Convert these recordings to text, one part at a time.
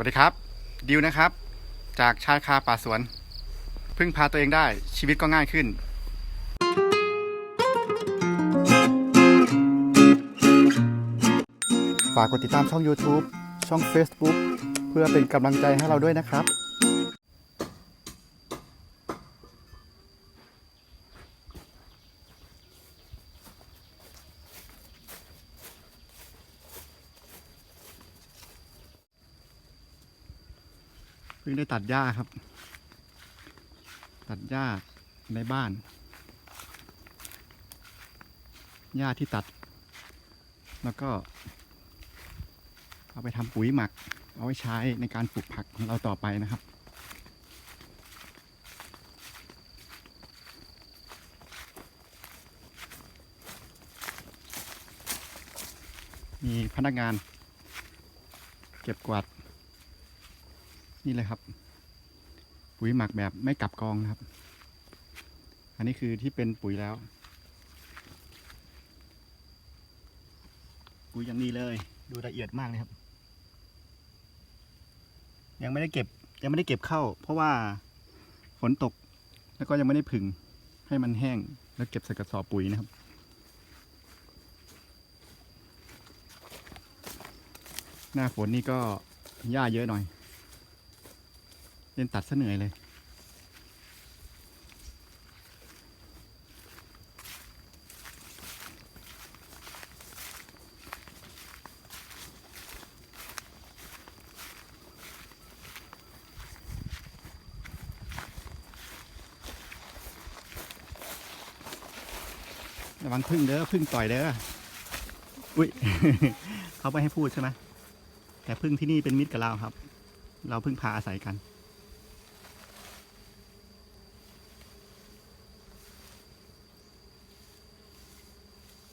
วัสดีครับ ดิวนะครับ จากชายคาป่าสวน พึ่งพาตัวเองได้ชีวิตก็ง่ายขึ้น ฝากกดติดตามช่อง YouTube ช่อง Facebook เพื่อเป็นกำลังใจให้เราด้วยนะครับ พิ่งได้ตัดหญ้าครับ ตัดหญ้าในบ้าน หญ้าที่ตัด แล้วก็ เอาไปทำปุ๋ยหมัก เอาไว้ใช้ในการปลูกผักของเราต่อไปนะครับมีพนักงาน เก็บกวาด นี่เลยครับ ปุ๋ยหมักแบบไม่กลับกองนะครับ อันนี้คือที่เป็นปุ๋ยแล้ว ปุ๋ยอย่างนี้เลย ดูละเอียดมากเลยครับ ยังไม่ได้เก็บ ยังไม่ได้เก็บเข้า เพราะว่าฝนตกแล้วก็ยังไม่ได้ผึ่งให้มันแห้งแล้วเก็บใส่กระสอบปุ๋ยนะครับ หน้าฝนนี่ก็หญ้าเยอะหน่อย เล่นตัดซะเหนื่อยเลยระวังพึ่งเด้อพึ่งต่อยเด้อ อุ้ย เขาไม่ให้พูดใช่ไหมแต่พึ่งที่นี่เป็นมิตรกับเราครับ เราพึ่งพาอาศัยกัน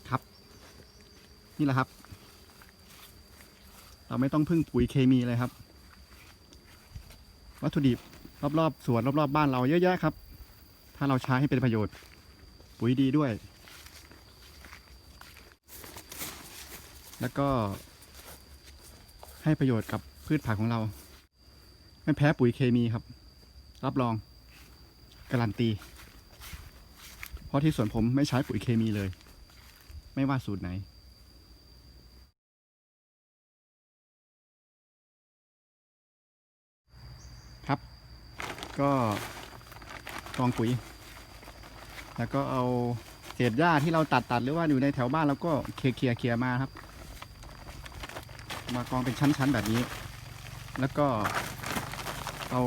ครับ นี่แหละครับ เราไม่ต้องพึ่งปุ๋ยเคมีเลยครับ วัตถุดิบรอบๆสวนรอบๆบ้านเราเยอะแยะครับ ถ้าเราใช้ให้เป็นประโยชน์ ปุ๋ยดีด้วย แล้วก็ ให้ประโยชน์กับพืชผักของเรา ไม่แพ้ปุ๋ยเคมีครับ รับรอง การันตี เพราะที่สวนผมไม่ใช้ปุ๋ยเคมีเลย ไม่ว่าสูตรไหน ก็กองปุ๋ย แล้วก็เอาเศษหญ้าที่เราตัดตัดหรือว่าอยู่ในแถวบ้านเราก็เคลียร์เคลียร์เคลียร์มาครับ มากองเป็นชั้นๆแบบนี้ แล้วก็เอา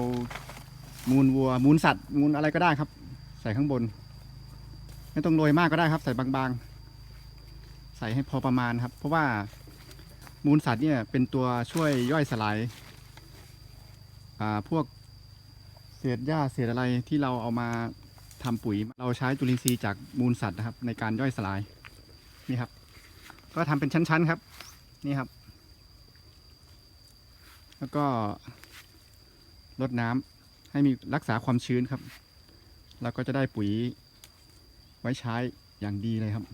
มูลวัว มูลสัตว์ มูลอะไรก็ได้ครับ ใส่ข้างบน ไม่ต้องโรยมากก็ได้ครับ ใส่บางๆ ใส่ให้พอประมาณครับ เพราะว่ามูลสัตว์เนี่ยเป็นตัวช่วยย่อยสลายอ่าพวก เศษหญ้าเศษอะไรที่เราเอามาทำปุ๋ย เราใช้จุลินทรีย์จากมูลสัตว์นะครับ ในการย่อยสลายนี่ครับ ก็ทำเป็นชั้นๆครับ นี่ครับ แล้วก็รดน้ำให้มีรักษาความชื้นครับแล้วก็จะได้ปุ๋ยไว้ใช้อย่างดีเลยครับ